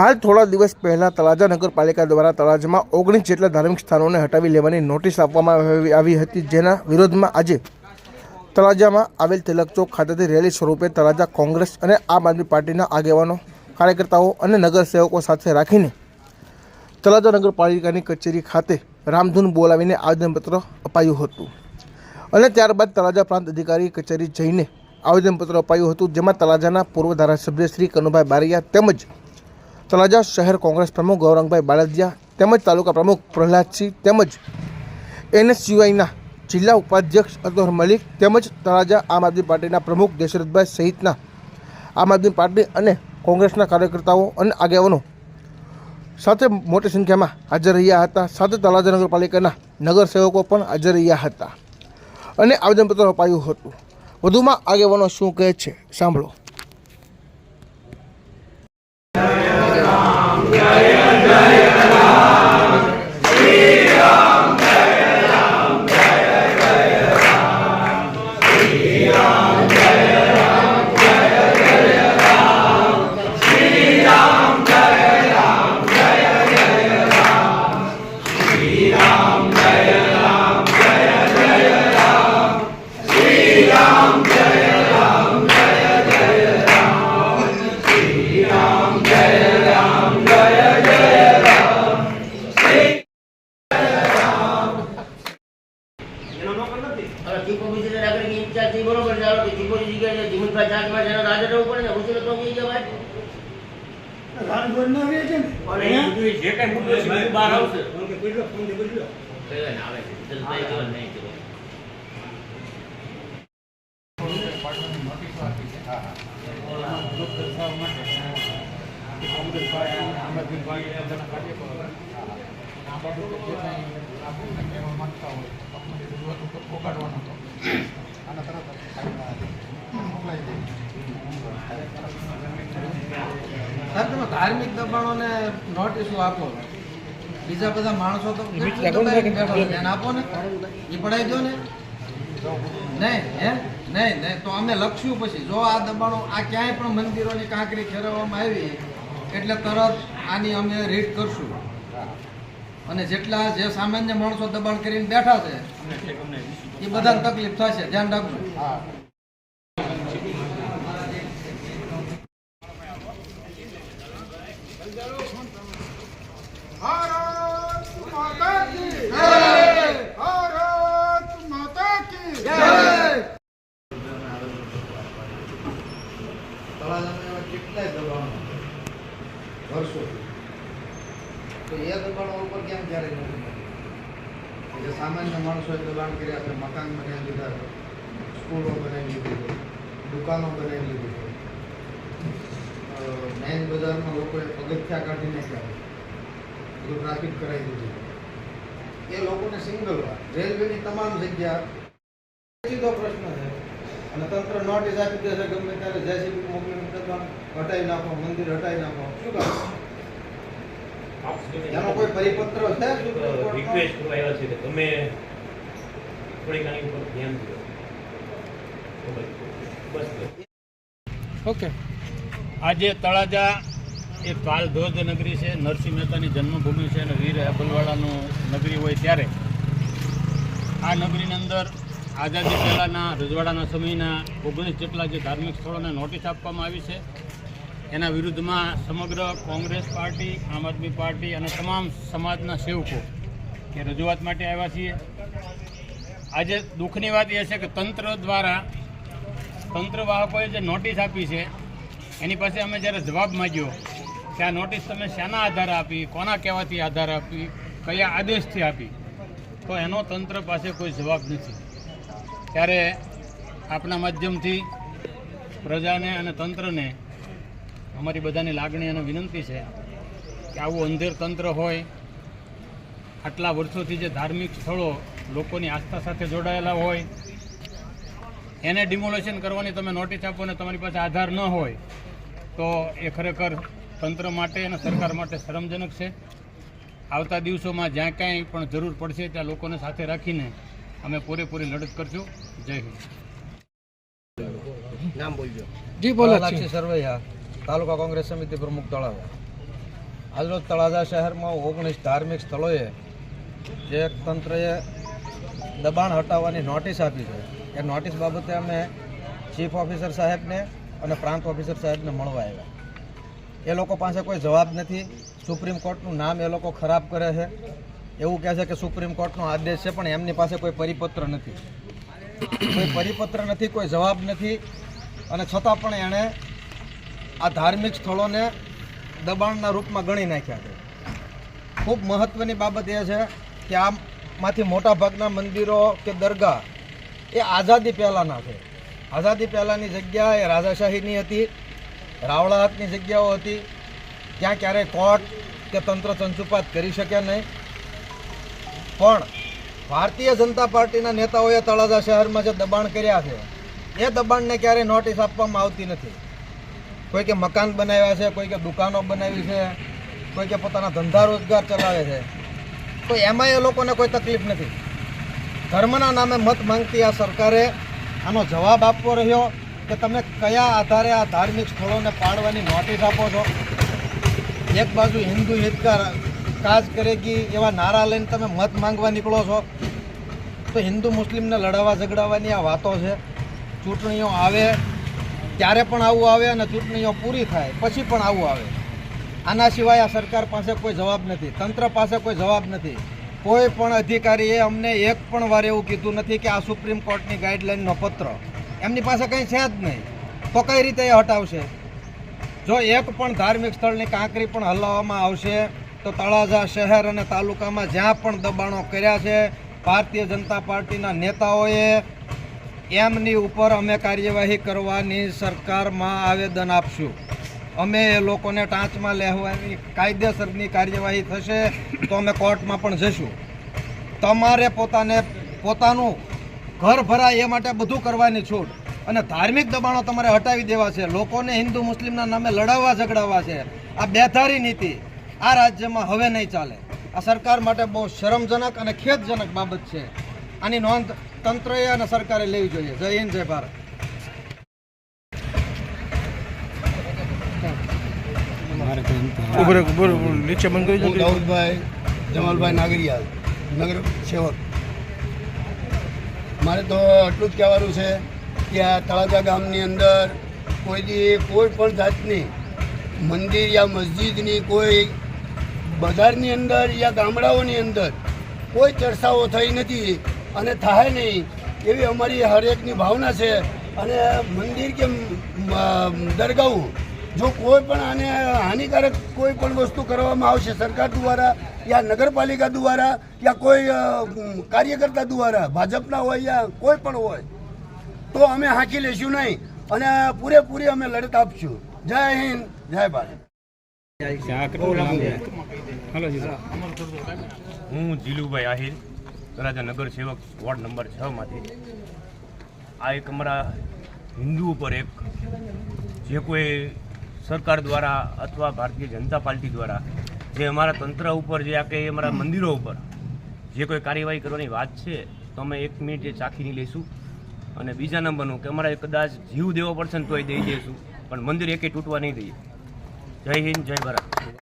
હાલ થોડા દિવસ પહેલાં તળાજા નગરપાલિકા દ્વારા તળાજામાં ઓગણીસ જેટલા ધાર્મિક સ્થાનોને હટાવી લેવાની નોટિસ આપવામાં આવી- હતી, જેના વિરોધમાં આજે તળાજામાં આવેલ તિલક ચોક ખાતેથી રેલી સ્વરૂપે તળાજા કોંગ્રેસ અને આમ આદમી પાર્ટીના આગેવાનો, કાર્યકર્તાઓ અને નગરસેવકો સાથે રાખીને તળાજા નગરપાલિકાની કચેરી ખાતે રામધૂન બોલાવીને આવેદનપત્ર અપાયું હતું. અને ત્યારબાદ તળાજા પ્રાંત અધિકારી કચેરી જઈને આવેદનપત્ર અપાયું હતું, જેમાં તળાજાના પૂર્વ ધારાસભ્ય શ્રી કનુભાઈ બારિયા તેમજ તળાજા શહેર કોંગ્રેસ પ્રમુખ ગૌરંગભાઈ બાળદિયા તેમજ તાલુકા પ્રમુખ પ્રહલાદસિંહ તેમજ એનએસયુઆઈના જિલ્લા ઉપાધ્યક્ષ અતોહર મલિક તેમજ તળાજા આમ આદમી પાર્ટીના પ્રમુખ દશરથભાઈ સહિતના આમ આદમી પાર્ટી અને કોંગ્રેસના કાર્યકર્તાઓ અને આગેવાનો સાથે મોટી સંખ્યામાં હાજર રહ્યા હતા. સાથે તળાજા નગરપાલિકાના નગરસેવકો પણ હાજર રહ્યા હતા અને આવેદનપત્ર અપાયું હતું. વધુમાં આગેવાનો શું કહે છે? સાંભળો. અને એ બધું જે કઈ મુદ્દો છે બધું બહાર આવશે. કહેવાય ને મોકલાઈ છે. ધાર્મિક દબાણોને નોટિસો આપો. બીજા બધા માણસો તો આપો ને. એ પડાઈ દો ને. નહીં હે? નહીં નહીં. તો અમે લખશું પછી જો આ દબાણો આ ક્યાંય પણ મંદિરોની કાંકરી ફેરવવામાં આવી એટલે તરત આની અમે રીડ કરશું. અને જેટલા જે સામાન્ય માણસો દબાણ કરીને બેઠા છે એ બધાને તકલીફ થશે. ધ્યાન રાખજો. ક્યારેય નથી? જે સામાન્ય માણસોએ દબાણ કર્યા છે, મકાન બનાવી લીધા છે, સ્કૂલો બનાવી લીધી દુકાનો બનાવી લીધી છે. મેઇન બજારમાં લોકોએ પગથિયા કાઢી નાખ્યા બધું ટ્રાફિક કરાવી દીધું એ લોકોને સિંગલ વાર રેલવેની તમામ જગ્યા સીધો પ્રશ્ન છે, અને તંત્ર નોટિસ આપી દેશે ગમે ત્યારે જેસીબી મોકલીને હટાવી નાખો, મંદિર હટાવી નાખો. શું કામ? એનો કોઈ પરિપત્ર છે? રિક્વેસ્ટ કરવા છે કે તમે થોડીક આની ઉપર ધ્યાન દો. ઓકે. આજે તળાજા એ કાલધોજ નગરી છે નરસિંહ મહેતાની જન્મભૂમિ છે અને વીર અબલવાડાનું નગરી હોય ત્યારે આ નગરીની અંદર આઝાદી પહેલાંના રજવાડાના સમયના ઓગણીસ જેટલા જે ધાર્મિક સ્થળોને નોટિસ આપવામાં આવી છે એના વિરુદ્ધમાં સમગ્ર કોંગ્રેસ પાર્ટી, આમ આદમી પાર્ટી અને તમામ સમાજના સેવકો એ રજૂઆત માટે આવ્યા છીએ. આજે દુઃખની વાત એ છે કે તંત્ર દ્વારા તંત્રવાહકોએ જે નોટિસ આપી છે, એની પાસે અમે જ્યારે જવાબ માંગ્યો કે આ નોટિસ તમે શાના આધારે આપી, કોના કહેવાથી આધાર આપી, કયા આદેશથી આપી, તો એનો તંત્ર પાસે કોઈ જવાબ નથી. ત્યારે આપણા માધ્યમથી પ્રજાને અને તંત્રને અમારી બધાની લાગણી અને વિનંતી છે કે આવું અંધેર તંત્ર હોય આટલા વર્ષોથી જે ધાર્મિક સ્થળો લોકોની આસ્થા સાથે જોડાયેલા હોય એને ડિમોલેશન કરવાની તમે નોટિસ આપો ને તમારી પાસે આધાર ન હોય તો એ ખરેખર તંત્ર માટે અને સરકાર માટે શરમજનક છે. આવતા દિવસોમાં જ્યાં કાંઈ પણ જરૂર પડશે ત્યાં લોકોને સાથે રાખીને અમે પૂરેપૂરી લડત કરશું. જય હિન્દ. જી બોલો સરવૈયા. તાલુકા કોંગ્રેસ સમિતિ પ્રમુખ તળાજા આજરોજ તળાજા શહેરમાં ઓગણીસ ધાર્મિક સ્થળોએ જે તંત્રએ દબાણ હટાવવાની નોટિસ આપી છે. એ નોટિસ બાબતે અમે ચીફ ઓફિસર સાહેબને અને પ્રાંત ઓફિસર સાહેબને મળવા આવ્યા. એ લોકો પાસે કોઈ જવાબ નથી. સુપ્રીમ કોર્ટનું નામ એ લોકો ખરાબ કરે છે. એવું કહે છે કે સુપ્રીમ કોર્ટનો આદેશ છે, પણ એમની પાસે કોઈ પરિપત્ર નથી. કોઈ પરિપત્ર નથી, કોઈ જવાબ નથી. અને છતાં પણ એણે આ ધાર્મિક સ્થળોને દબાણના રૂપમાં ગણી નાખ્યા છે. ખૂબ મહત્ત્વની બાબત એ છે કે આમાંથી મોટાભાગના મંદિરો કે દરગાહ એ આઝાદી પહેલાંના છે. આઝાદી પહેલાંની જગ્યા એ રાજાશાહીની હતી, રાવળા હાથની જગ્યાઓ હતી, ત્યાં ક્યારેય કોર્ટ કે તંત્ર સંસુપાત કરી શક્યા નહીં. પણ ભારતીય જનતા પાર્ટીના નેતાઓએ તળાજા શહેરમાં જે દબાણ કર્યા છે, એ દબાણને ક્યારેય નોટિસ આપવામાં આવતી નથી. કોઈ કે મકાન બનાવ્યા છે, કોઈ કે દુકાનો બનાવી છે, કોઈ કે પોતાના ધંધા રોજગાર ચલાવે છે. તો એમાં એ લોકોને કોઈ તકલીફ નથી. ધર્મના નામે મત માંગતી આ સરકારે આનો જવાબ આપવો રહ્યો કે તમે કયા આધારે આ ધાર્મિક સ્થળોને પાડવાની નોટિસ આપો છો? એક બાજુ હિન્દુ હિતકાર કાજ કરેગી એવા નારા લઈને તમે મત માંગવા નીકળો છો. તો હિન્દુ મુસ્લિમને લડાવવા ઝઘડાવવાની આ વાતો છે. ચૂંટણીઓ આવે ત્યારે પણ આવું આવે અને ચૂંટણીઓ પૂરી થાય, પછી પણ આવું આવે. આના સિવાય આ સરકાર પાસે કોઈ જવાબ નથી, તંત્ર પાસે કોઈ જવાબ નથી. કોઈ પણ અધિકારીએ અમને એક પણ વાર એવું કીધું નથી કે આ સુપ્રીમ કોર્ટની ગાઈડલાઈનનો પત્ર. એમની પાસે કંઈ છે જ નહીં. તો કઈ રીતે એ હટાવશે? જો એક પણ ધાર્મિક સ્થળની કાંકરી પણ હલાવવામાં આવશે, તો તળાજા શહેર અને તાલુકામાં જ્યાં પણ દબાણો કર્યા છે, ભારતીય જનતા પાર્ટીના નેતાઓએ એમની ઉપર અમે કાર્યવાહી કરવાની સરકારમાં આવેદન આપશું. અમે એ લોકોને ટાંચમાં લેવાની, કાયદેસરની કાર્યવાહી થશે તો અમે કોર્ટમાં પણ જઈશું. તમારે પોતાને, પોતાનું ઘર ભરાય એ માટે બધું કરવાની છૂટ. અને ધાર્મિક દબાણો તમારે હટાવી દેવા છે. લોકોને હિન્દુ મુસ્લિમના નામે લડાવવા, ઝઘડાવવા છે. આ બેધારી નીતિ આ રાજ્યમાં હવે નહીં ચાલે. આ સરકાર માટે બહુ શરમજનક અને ખેદજનક બાબત છે. આની નોંધ તંત્રએ અને સરકારે લેવી જોઈએ. જય હિન્દ જય ભારત. નીચે બંધ કરી દાઉદભાઈ જમાલભાઈ નાગરિયાલ નગર સેવક. મારે તો એટલું જ કહેવાનું છે કે આ તળાજા ગામની અંદર કોઈ દી કોઈ પણ જાતની મંદિર યા મસ્જિદની કોઈ બજારની અંદર યા ગામડાઓની અંદર કોઈ ચર્ચાઓ થઈ નથી. અને થાય નહીં. એવી અમારી હરેકની ભાવના છે. અને મંદિર કે દરગાહ જો કોઈ પણ આને હાનિકારક કોઈ પણ વસ્તુ કરવામાં આવશે સરકાર દ્વારા યા નગરપાલિકા દ્વારા યા કોઈ કાર્યકર્તા દ્વારા ભાજપના હોય યા કોઈ પણ હોય તો અમે હાંકી લેશું નહીં. અને પૂરેપૂરી અમે લડત આપશું. જય હિન્દ જય ભારત. હું જીલુભાઈ આહિર. તળાજા નગર સેવક વોર્ડ નંબર છ માંથી. આ એક અમારા હિન્દુ ઉપર એક જે કોઈ સરકાર દ્વારા અથવા ભારતીય જનતા પાર્ટી દ્વારા જે અમારા તંત્ર ઉપર જે આ કે અમારા મંદિરો ઉપર જે કોઈ કાર્યવાહી કરવાની વાત છે, તો અમે એક મિનિટ એ ચાખીને લઈશું. અને બીજા નંબરનું કે અમારે કદાચ જીવ દેવો પડશે ને તોય દઈ દઈશું પણ મંદિર એકે તૂટવા નહીં દઈએ. જય હિન્દ, જય ભારત.